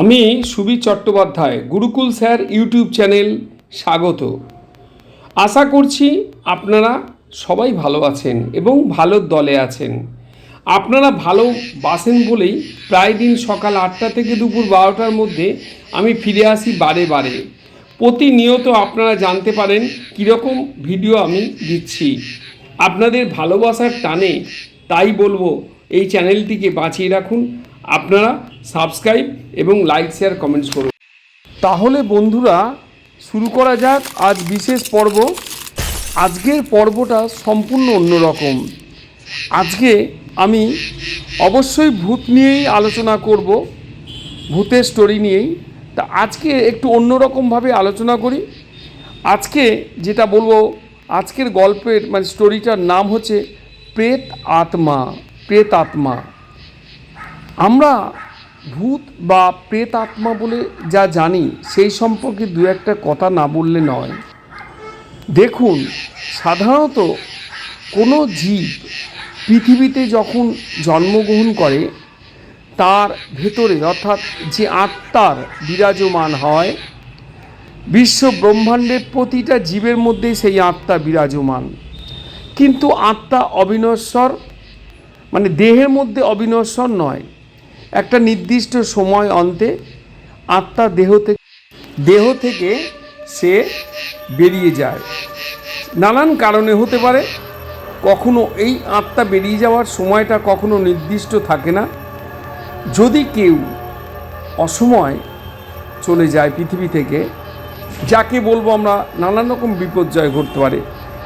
আমি Subir Chattopadhyay, Gurukul sir YouTube channel, স্বাগত। আশা করছি আপনারা সবাই ভালো আছেন এবং ভালো দলে আছেন। আপনারা ভালো বাসেন বলেই প্রায় দিন সকাল আটটা থেকে দুপুর বারোটার মধ্যে আমি ফিরে আসি বারে বারে। প্রতিনিয়ত আপনারা জানতে পারেন কীরকম ভিডিও আমি দিচ্ছি। আপনাদের ভালোবাসার টানে তাই বলব, এই চ্যানেলটিকে বাঁচিয়ে রাখুন। আপনারা সাবস্ক্রাইব এবং লাইক, শেয়ার, কমেন্টস করুন। তাহলে বন্ধুরা, শুরু করা যাক আজ বিশেষ পর্ব। আজকের পর্বটা সম্পূর্ণ অন্যরকম। আজকে আমি অবশ্যই ভূত নিয়েই আলোচনা করব, ভূতের স্টোরি নিয়েই। তা আজকে একটু অন্যরকমভাবে আলোচনা করি। আজকে যেটা বলব, আজকের গল্পের মানে স্টোরিটার নাম হচ্ছে প্রেত আত্মা প্রেত আত্মা। আমরা ভূত বা প্রেত আত্মা বলে যা জানি, সেই সম্পর্কে দু একটা কথা না বললে নয়। দেখুন, সাধারণত কোনো জীব পৃথিবীতে যখন জন্মগ্রহণ করে, তার ভেতরে অর্থাৎ যে আত্মার বিরাজমান হয়, বিশ্ব ব্রহ্মাণ্ডের প্রতিটা জীবের মধ্যেই সেই আত্মা বিরাজমান। কিন্তু আত্মা অবিনশ্বর মানে দেহের মধ্যে অবিনশ্বর নয়। একটা নির্দিষ্ট সময় অন্তে আত্মা দেহ থেকে দেহ থেকে সে বেরিয়ে যায়। নানান কারণে হতে পারে। কখনো এই আত্মা বেরিয়ে যাওয়ার সময়টা কখনো নির্দিষ্ট থাকে না। যদি কেউ অসময় চলে যায় পৃথিবী থেকে, যাকে বলব আমরা নানান রকম বিপর্যয় ঘটতে পারে।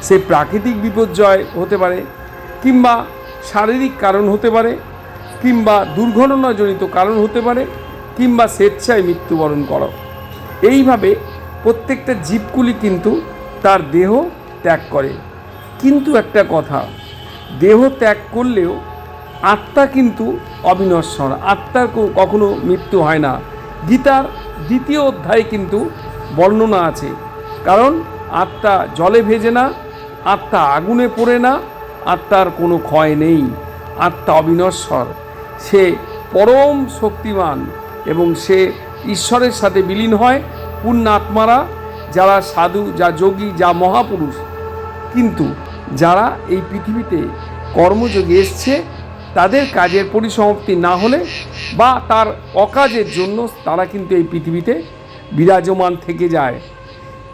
সে প্রাকৃতিক বিপর্যয় হতে পারে কিংবা শারীরিক কারণ হতে পারে। কিংবা দুর্ঘটনাজনিত কারণ হতে পারে কিংবা স্বেচ্ছায় মৃত্যুবরণ করো। এইভাবে প্রত্যেকটা জীবগুলি কিন্তু তার দেহ ত্যাগ করে। কিন্তু একটা কথা, দেহ ত্যাগ করলেও আত্মা কিন্তু অবিনশ্বর। আত্মার কখনো মৃত্যু হয় না। গীতার দ্বিতীয় অধ্যায়ে কিন্তু বর্ণনা আছে, কারণ আত্মা জলে ভেজে না, আত্মা আগুনে পড়ে না, আত্মার কোনো ক্ষয় নেই। আত্মা অবিনশ্বর। সে পরম শক্তিমান এবং সে ঈশ্বরের সাথে বিলীন হয় পুণ্যাত্মারা, যারা সাধু, যা যোগী, যা মহাপুরুষ। কিন্তু যারা এই পৃথিবীতে কর্মযোগে এসছে, তাদের কাজের পরিসমাপ্তি না হলে বা তার অকাজের জন্য তারা কিন্তু এই পৃথিবীতে বিরাজমান থেকে যায়।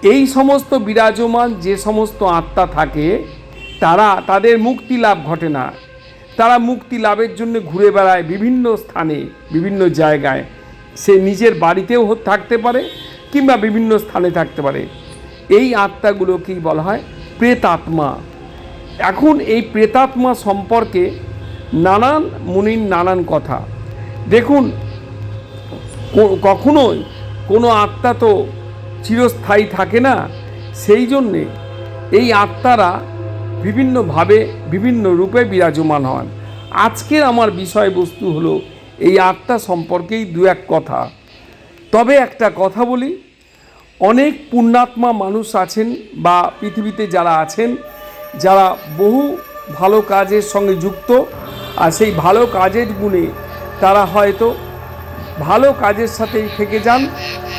এই সমস্ত বিরাজমান যে সমস্ত আত্মা থাকে, তারা তাদের মুক্তি লাভ ঘটে না। তারা মুক্তি লাভের জন্য ঘুরে বেড়ায় বিভিন্ন স্থানে, বিভিন্ন জায়গায়। সে নিজের বাড়িতেও থাকতে পারে কিংবা বিভিন্ন স্থানে থাকতে পারে। এই আত্মাগুলোকেই বলা হয় প্রেতাত্মা। এখন এই প্রেতাত্মা সম্পর্কে নানান মুনির নানান কথা। দেখুন কখনোই কোনো আত্মা তো চিরস্থায়ী থাকে না। সেই জন্যে এই আত্মারা বিভিন্নভাবে, বিভিন্ন রূপে বিরাজমান হন। আজকের আমার বিষয়বস্তু হলো এই আত্মা সম্পর্কেই দু এক কথা। তবে একটা কথা বলি, অনেক পুণ্যাত্মা মানুষ আছেন বা পৃথিবীতে যারা আছেন, যারা বহু ভালো কাজের সঙ্গে যুক্ত, আর সেই ভালো কাজের গুণে তারা হয়তো ভালো কাজের সাথে থেকে যান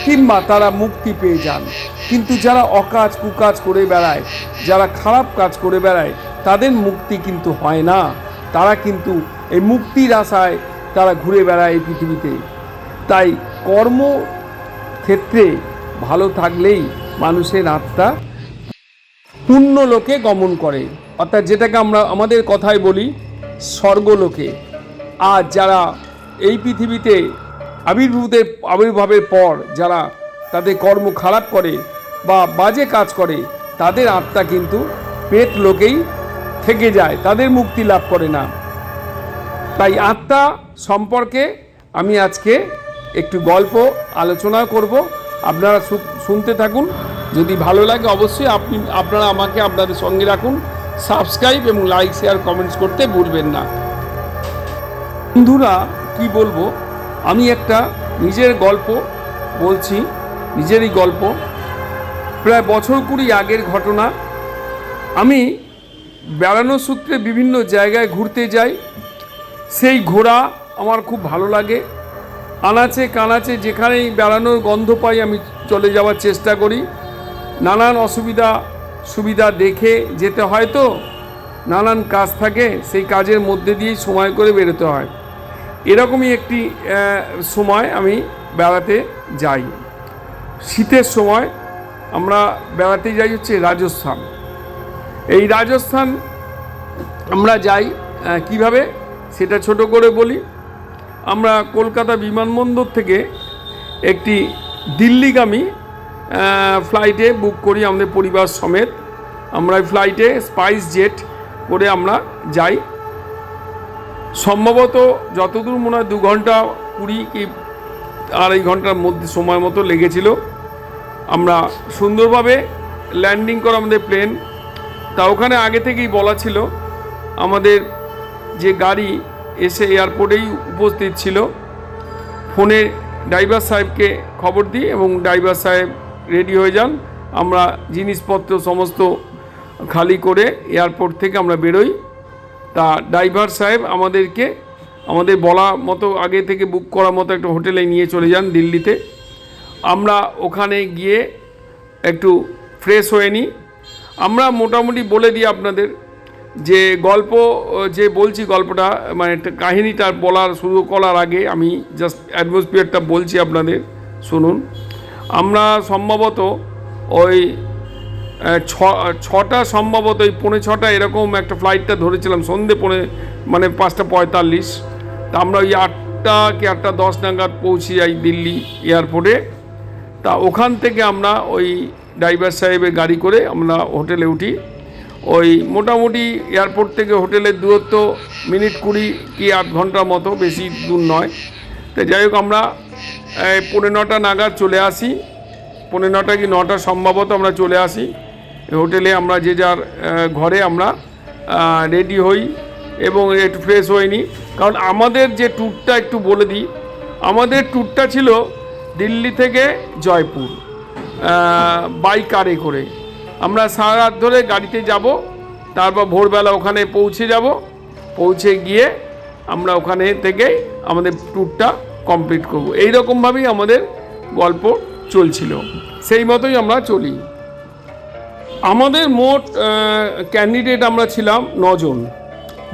কিংবা তারা মুক্তি পেয়ে যান। কিন্তু যারা অকাজ কুকাজ করে বেড়ায়, যারা খারাপ কাজ করে বেড়ায়, তাদের মুক্তি কিন্তু হয় না। তারা কিন্তু এই মুক্তির আশায় তারা ঘুরে বেড়ায় এই পৃথিবীতে। তাই কর্ম ক্ষেত্রে ভালো থাকলেই মানুষের আত্মা পুণ্য লোকে গমন করে। অর্থাৎ যেটাকে আমরা আমাদের কথায় বলি স্বর্গলোকে। আর যারা এই পৃথিবীতে আবির্ভূতের, আবির্ভাবের পর যারা তাদের কর্ম খারাপ করে বা বাজে কাজ করে, তাদের আত্মা কিন্তু পেট লোকেই থেকে যায়, তাদের মুক্তি লাভ করে না। তাই আত্মা সম্পর্কে আমি আজকে একটু গল্প আলোচনা করব। আপনারা শুনতে থাকুন। যদি ভালো লাগে অবশ্যই আপনি, আপনারা আমাকে আপনাদের সঙ্গে রাখুন। সাবস্ক্রাইব এবং লাইক, শেয়ার, কমেন্টস করতে ভুলবেন না। বন্ধুরা, কি বলব? আমি একটা নিজের গল্প বলছি, নিজেরই গল্প। প্রায় বছর কুড়ি আগের ঘটনা। আমি বেড়ানোর সূত্রে বিভিন্ন জায়গায় ঘুরতে যাই। সেই ঘোরা আমার খুব ভালো লাগে। আনাচে কানাচে যেখানেই বেড়ানোর গন্ধ পাই আমি চলে যাওয়ার চেষ্টা করি। নানান অসুবিধা, সুবিধা দেখে যেতে হয় তো? নানান কাজ থাকে, সেই কাজের মধ্যে দিয়েই সময় করে বেরোতে হয়। এরকমই একটি সময় আমি বেড়াতে যাই। শীতের সময় আমরা বেড়াতে যাই হচ্ছে রাজস্থান। এই রাজস্থান আমরা যাই কীভাবে সেটা ছোট করে বলি। আমরা কলকাতা বিমানবন্দর থেকে একটি দিল্লিগামী ফ্লাইটে বুক করি আমাদের পরিবার সমেত। আমরা ফ্লাইটে স্পাইস জেট করে আমরা যাই। সম্ভবত যতদূর মনে হয় দু ঘণ্টা কুড়ি কি আড়াই ঘণ্টার মধ্যে সময় মতো লেগেছিল। আমরা সুন্দরভাবে ল্যান্ডিং করা আমাদের প্লেন তা ওখানে আগে থেকেই বলা ছিল, আমাদের যে গাড়ি এসে এয়ারপোর্টেই উপস্থিত ছিল, ফোনে ড্রাইভার সাহেবকে খবর দিই এবং ড্রাইভার সাহেব রেডি হয়ে যান। আমরা জিনিসপত্র সমস্ত খালি করে এয়ারপোর্ট থেকে আমরা বেরোই। তা ড্রাইভার সাহেব আমাদেরকে, আমাদের বলা মতো আগে থেকে বুক করা মতো একটা হোটেলে নিয়ে চলে যান দিল্লিতে। আমরা ওখানে গিয়ে একটু ফ্রেশ হয়ে নিই। আমরা মোটামুটি বলে দিই আপনাদের যে গল্প, যে বলছি গল্পটা মানে একটা কাহিনীটা বলার, শুরু করার আগে আমি জাস্ট অ্যাটমসফিয়ারটা বলছি আপনাদের, শুনুন। আমরা সম্ভবত ওই ছটা সম্ভবত ওই পৌনে ছটা এরকম একটা ফ্লাইটটা ধরেছিলাম সন্ধে পৌনে মানে পাঁচটা পঁয়তাল্লিশ। তা আমরা ওই আটটা কি আটটা দশ নাগাদ পৌঁছে যাই দিল্লি এয়ারপোর্টে তা ওখান থেকে আমরা ওই ড্রাইভার সাহেবের গাড়ি করে আমরা হোটেলে উঠি। ওই মোটামুটি এয়ারপোর্ট থেকে হোটেলের দূরত্ব মিনিট কুড়ি কি আধ ঘণ্টার মতো বেশি দূর নয়। তো যাই হোক আমরা এই, পৌনে নটা নাগাদ চলে আসি। পৌনে নটা কি নটা সম্ভবত আমরা চলে আসি। হোটেলে আমরা যে যার ঘরে আমরা রেডি হই এবং একটু ফ্রেশ নিই কারণ আমাদের যে ট্যুরটা একটু বলে দিই, আমাদের ট্যুরটা ছিল দিল্লি থেকে জয়পুর বাই কারে করে। আমরা সারা রাত ধরে গাড়িতে যাব, তারপর ভোরবেলা ওখানে পৌঁছে যাব। পৌঁছে গিয়ে আমরা ওখানে থেকে আমাদের ট্যুরটা কমপ্লিট করব। এই রকমভাবেই আমাদের গল্প চলছিল। সেই মতোই আমরা চলি। আমাদের মোট ক্যান্ডিডেট আমরা ছিলাম নজন।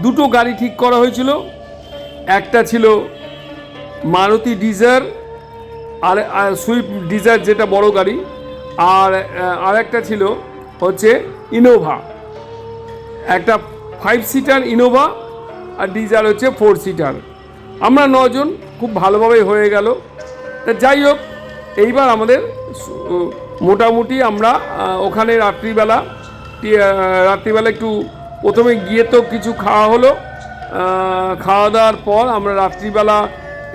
দুটো গাড়ি ঠিক করা হয়েছিল। একটা ছিল মারুতি ডিজার আর সুইফট ডিজার যেটা বড় গাড়ি আর আহ, আর একটা ছিল হচ্ছে ইনোভা। একটা ফাইভ সিটার ইনোভা আর ডিজার হচ্ছে ফোর সিটার আমরা নজন খুব ভালোভাবে হয়ে গেল। তা যাই হোক এইবার আমাদের মোটামুটি আমরা ওখানে রাত্রিবেলা রাত্রিবেলা একটু প্রথমে গিয়ে তো কিছু খাওয়া হলো। খাওয়া দাওয়ার পর আমরা রাত্রিবেলা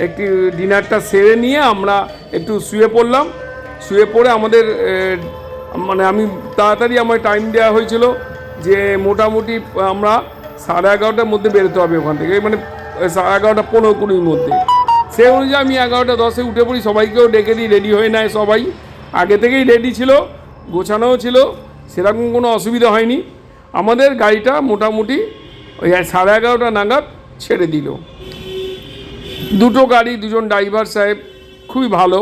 একটি ডিনারটা সেরে নিয়ে আমরা একটু শুয়ে পড়লাম। শুয়ে পড়ে আমাদের মানে আমি তাড়াতাড়ি আমার টাইম দেওয়া হয়েছিল যে মোটামুটি আমরা সাড়ে এগারোটার মধ্যে বেরোতে হবে ওখান থেকে। মানে সাড়ে এগারোটা পনেরো কুড়ির মধ্যে। সে অনুযায়ী আমি এগারোটা দশে উঠে পড়ি, সবাইকেও ডেকে দিই রেডি হয়ে নেয় সবাই। আগে থেকেই রেডি ছিল, গোছানোও ছিল, সেরকম কোনো অসুবিধা হয়নি। আমাদের গাড়িটা মোটামুটি ওই সাড়ে এগারোটা নাগাদ ছেড়ে দিল। দুটো গাড়ি, দুজন ড্রাইভার সাহেব, খুবই ভালো।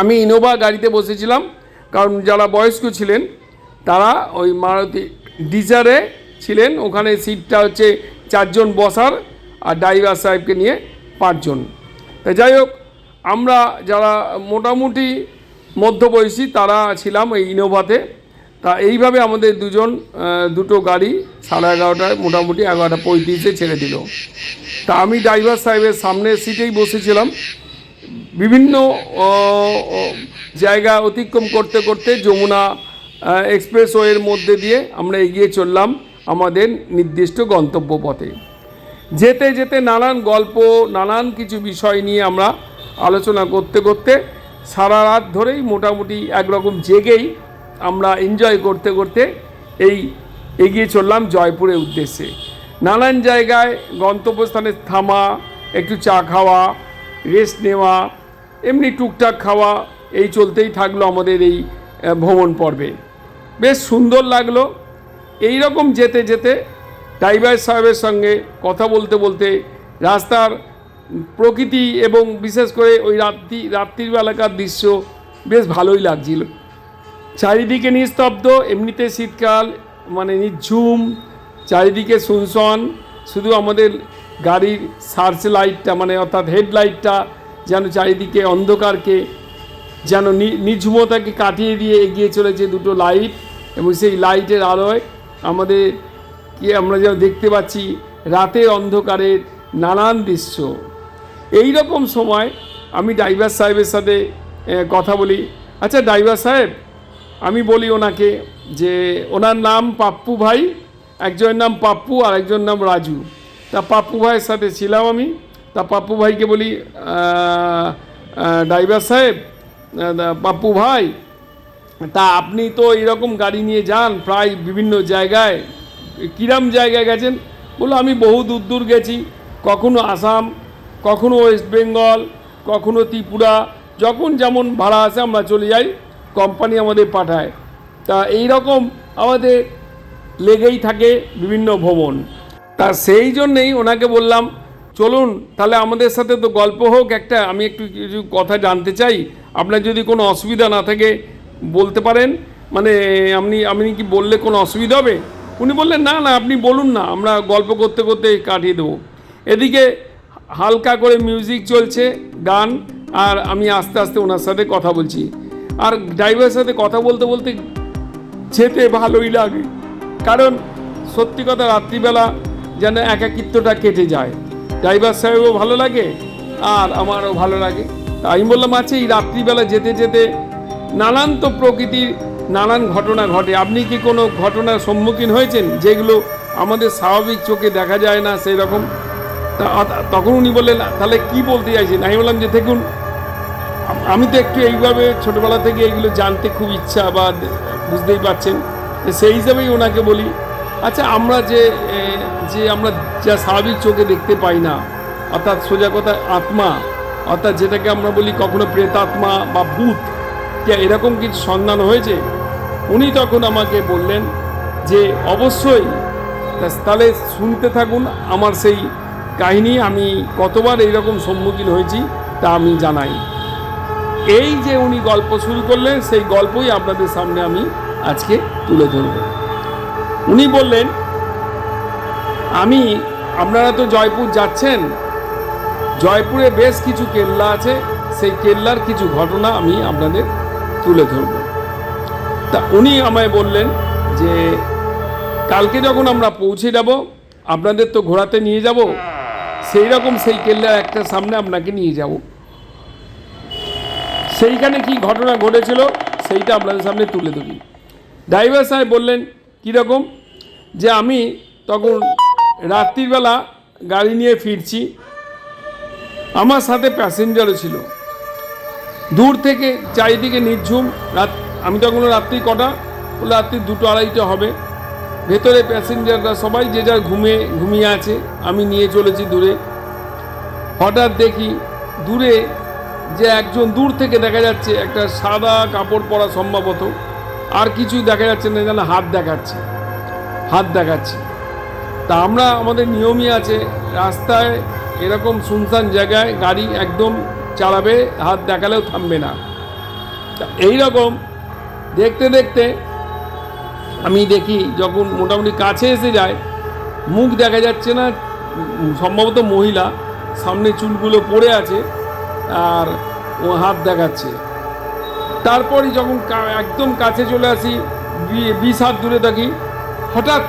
আমি ইনোভা গাড়িতে বসেছিলাম, কারণ যারা বয়স্ক ছিলেন, তারা ওই মারুতি ডিজারে ছিলেন, ওখানে সিটটা হচ্ছে চারজন বসার, আর ড্রাইভার সাহেবকে নিয়ে পাঁচজন। তা যাই হোক, আমরা যারা মোটামুটি মধ্যবয়সী, তারা ছিলাম এই ইনোভাতে। তা এইভাবে আমাদের দুজন দুটো গাড়ি সাড়ে এগারোটায় মোটামুটি এগারোটা পঁয়ত্রিশে ছেড়ে দিল। তা আমি ড্রাইভার সাহেবের সামনের সিটেই বসেছিলাম। বিভিন্ন জায়গা অতিক্রম করতে করতে যমুনা এক্সপ্রেসওয়ের মধ্যে দিয়ে আমরা এগিয়ে চললাম আমাদের নির্দিষ্ট গন্তব্য পথে যেতে যেতে নানান গল্প, নানান কিছু বিষয় নিয়ে আমরা আলোচনা করতে করতে সারা রাত ধরেই মোটামুটি একরকম জেগেই আমরা এনজয় করতে করতে এই এগিয়ে চললাম জয়পুরের উদ্দেশ্যে। নানান জায়গায় গন্তব্যস্থানে থামা, একটু চা খাওয়া রেস্ট নেওয়া, এমনি টুকটাক খাওয়া, এই চলতেই থাকল আমাদের এই ভ্রমণ পর্বে। বেশ সুন্দর লাগল। এই রকম যেতে যেতে ড্রাইভার সাহেবের সঙ্গে কথা বলতে বলতে রাস্তার প্রকৃতি এবং বিশেষ করে ওই রাত্রি, রাত্রির বেলাকার দৃশ্য বেশ ভালোই লাগছিল। চারিদিকে নিস্তব্ধ, এমনিতে শীতকাল মানে নিঝুম, চারিদিকে শুনশন, শুধু আমাদের গাড়ির সার্চ লাইটটা মানে অর্থাৎ হেডলাইটটা যেন চারিদিকে অন্ধকারকে, যেন নিঝুমতাকে কাটিয়ে দিয়ে এগিয়ে চলেছে দুটো লাইট এবং সেই লাইটের আলোয় আমাদের কি আমরা যেন দেখতে পাচ্ছি রাতের অন্ধকারের নানান দৃশ্য। এই রকম সময় আমি ড্রাইভার সাহেবের সাথে কথা বলি। আচ্ছা ড্রাইভার সাহেব, আমি বলি ওনাকে যে ওনার নাম পাপ্পু ভাই, একজনের নাম পাপ্পু আর একজনের নাম রাজু। তা পাপ্পু ভাইয়ের সাথে ছিলাম আমি। তা পাপ্পু ভাইকে বলি ড্রাইভার সাহেব পাপ্পু ভাই, তা আপনি তো এরকম গাড়ি নিয়ে যান প্রায় বিভিন্ন জায়গায়। কিরাম জায়গায় গেছেন? বলল, আমি বহু দূর দূর গেছি। কখনো আসাম, কখনো ওয়েস্ট বেঙ্গল, কখনো ত্রিপুরা। যখন যেমন ভাড়া আসে, আমরা চলে যাই, কোম্পানি আমাদের পাঠায়। তা এই রকম আমাদের লেগেই থাকে বিভিন্ন ভ্রমণ তা সেই জন্যেই ওনাকে বললাম, চলুন, তাহলে আমাদের সাথে তো গল্প হোক একটা। আমি একটু কিছু কথা জানতে চাই। আপনার যদি কোনো অসুবিধা না থাকে, বলতে পারেন। মানে আপনি আপনি কি বললে কোনো অসুবিধা হবে? উনি বললেন, না না, আপনি বলুন না, আমরা গল্প করতে করতে কাটিয়ে দেবো। এদিকে হালকা করে মিউজিক চলছে, গান, আর আমি আস্তে আস্তে ওনার সাথে কথা বলছি। আর ড্রাইভারের সাথে কথা বলতে বলতে যেতে ভালোই লাগে, কারণ সত্যি কথা রাত্রিবেলা যেন একাকিত্বটা কেটে যায়। ড্রাইভার সাহেবও ভালো লাগে, আর আমারও ভালো লাগে। তা আমি বললাম আচ্ছা এই রাত্রিবেলা যেতে যেতে নানান তো প্রকৃতির নানান ঘটনা ঘটে। আপনি কি কোনো ঘটনার সম্মুখীন হয়েছেন? যেগুলো আমাদের স্বাভাবিক চোখে দেখা যায় না সেই রকম তখন উনি বললেন, তাহলে কি বলতে চাইছেন? আমি বললাম যে, দেখুন, আমি তো একটু এইভাবে ছোটোবেলা থেকে এইগুলো জানতে খুব ইচ্ছা বা বুঝতেই পারছেন। সেই হিসাবেই ওনাকে বলি আচ্ছা আমরা যে যে আমরা যা স্বাভাবিক চোখে দেখতে পাই না, অর্থাৎ সোজা কথা আত্মা, অর্থাৎ যেটাকে আমরা বলি কখনো প্রেতাত্মা বা ভূত এরকম কিছু সন্ধান হয়েছে? উনি তখন আমাকে বললেন যে, অবশ্যই। তাহলে শুনতে থাকুন, আমার সেই কাহিনী, আমি কতবার এইরকম সম্মুখীন হয়েছি, তা আমি জানাই। এই যে উনি গল্প শুরু করলেন, সেই গল্পই আপনাদের সামনে আমি আজকে তুলে ধরব। উনি বললেন, আমি, আপনারা তো জয়পুর যাচ্ছেন। জয়পুরে বেশ কিছু কেল্লা আছে, সেই কেল্লার কিছু ঘটনা আমি আপনাদের তুলে ধরব। তা উনি আমায় বললেন যে, কালকে যখন আমরা পৌঁছে যাব, আপনাদের তো ঘোরাতে নিয়ে যাব সেই রকম সেই কেল্লার একটা সামনে আপনাকে নিয়ে যাব। সেইখানে কি ঘটনা ঘটেছিল, সেইটা আপনাদের সামনে তুলে ধরি। ড্রাইভার সাহেব বললেন কীরকম যে আমি তখন রাত্রিবেলা গাড়ি নিয়ে ফিরছি, আমার সাথে প্যাসেঞ্জারও ছিল। দূর থেকে চারিদিকে নির্ঝুম রাত আমি তখন রাত্রি কটা? বলে রাত্রি দুটো আড়াইটা হবে। ভেতরে প্যাসেঞ্জাররা সবাই যে যার ঘুমে, ঘুমিয়ে আছে। আমি নিয়ে চলেছি দূরে। হঠাৎ দেখি দূরে যে একজন দূর থেকে দেখা যাচ্ছে, একটা সাদা কাপড় পরা সম্ভবত। আর কিছুই দেখা যাচ্ছে না, যেন হাত দেখাচ্ছে। হাত দেখাচ্ছে। তা আমরা, আমাদের নিয়মই আছে, রাস্তায় এরকম শুনশান জায়গায় গাড়ি একদম চালাবে, হাত দেখালেও থামবে না। তা এইরকম দেখতে দেখতে আমি দেখি যখন মোটামুটি কাছে এসে যায়, মুখ দেখা যাচ্ছে না, সম্ভবত মহিলা, সামনে চুলগুলো পড়ে আছে আর ও হাত দেখাচ্ছে। তারপরই যখন একদম কাছে চলে আসি, বি- বিশ হাত দূরে থাকি, হঠাৎ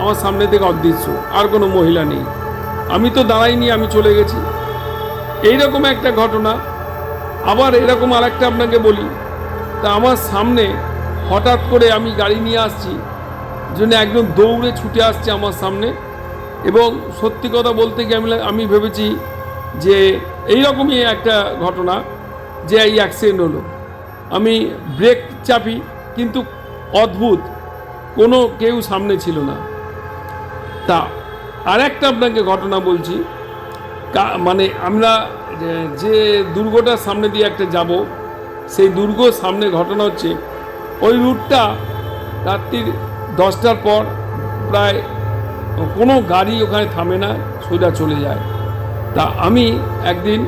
আমার সামনে থেকে অদৃশ্য, আর কোনো মহিলা নেই। আমি তো দাঁড়াইনি, আমি চলে গেছি। এইরকম একটা ঘটনা। আবার এরকম আর একটা আপনাকে বলি তা আমার সামনে হঠাৎ করে আমি গাড়ি নিয়ে আসছি জন্য একজন দৌড়ে ছুটে আসছে আমার সামনে। এবং সত্যি কথা বলতে গিয়ে আমি আমি ভেবেছি যে এই এইরকমই একটা ঘটনা, যে এই অ্যাক্সিডেন্ট হলো। আমি ব্রেক চাপি, কিন্তু অদ্ভুত, কোনো কেউ সামনে ছিল না। তা আর একটা আপনাকে ঘটনা বলছি মানে আমরা যে দুর্গটার সামনে দিয়ে একটা যাব সেই দুর্গ সামনে ঘটনা হচ্ছে। ওই রুটটা রাত্রির দশটার পর প্রায় কোনো গাড়ি ওখানে থামে না, সোজা চলে যায়। তা আমি একদিন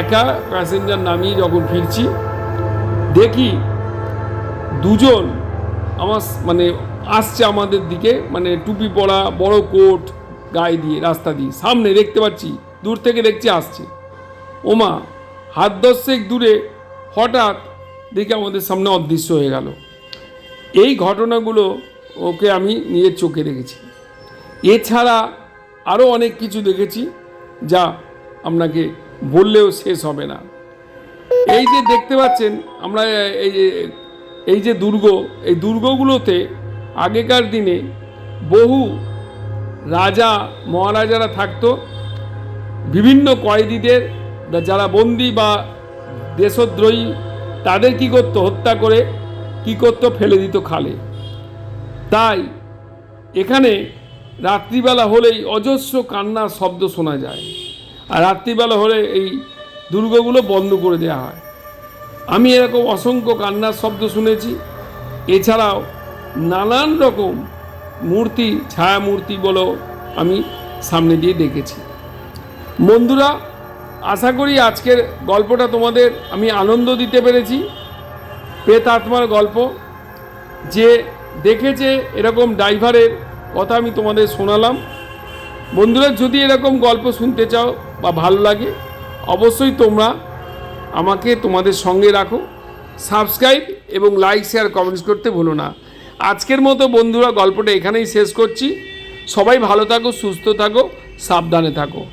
একা প্যাসেঞ্জার নামিয়ে যখন ফিরছি, দেখি দুজন আমার মানে আসছে আমাদের দিকে মানে টুপি পরা বড় কোট গায়ে দিয়ে রাস্তা দিয়ে। সামনে দেখতে পাচ্ছি, দূর থেকে দেখছি আসছে। ওমা, হাত দশেক দূরে হঠাৎ দেখে আমাদের সামনে অদৃশ্য হয়ে গেল। এই ঘটনাগুলো ওকে আমি নিজের চোখে দেখেছি। এছাড়া আরও অনেক কিছু দেখেছি যা আপনাকে বললেও শেষ হবে না। এই যে দেখতে পাচ্ছেন, আমরা এই যে এই যে দুর্গ, এই দুর্গগুলোতে আগেকার দিনে বহু রাজা, মহারাজারা থাকতো। বিভিন্ন কয়েদিদের, যারা বন্দি বা দেশদ্রোহী, তাদের কি করতো? হত্যা করে কি করতো? ফেলে দিত খালে। তাই এখানে রাত্রিবেলা হলেই অজস্র কান্নার শব্দ শোনা যায়। আর রাত্রিবেলা হলে এই দুর্গগুলো বন্ধ করে দেওয়া হয়। আমি এরকম অসংখ্য কান্নার শব্দ শুনেছি। এছাড়াও নানান রকম মূর্তি ছায়া মূর্তি বলো আমি সামনে দিয়ে দেখেছি। বন্ধুরা আশা করি আজকের গল্পটা তোমাদের আমি আনন্দ দিতে পেরেছি। প্রেতাত্মার গল্প, যে দেখেছে এরকম ড্রাইভারের কথা আমি তোমাদের শোনালাম। বন্ধুরা, যদি এরকম গল্প শুনতে চাও বা ভালো লাগে, অবশ্যই তোমরা আমাকে তোমাদের সঙ্গে রাখো। সাবস্ক্রাইব এবং লাইক, শেয়ার, কমেন্টস করতে ভুলো না। আজকের মতো বন্ধুরা, গল্পটা এখানেই শেষ করছি। সবাই ভালো থাকো, সুস্থ থাকো, সাবধানে থাকো।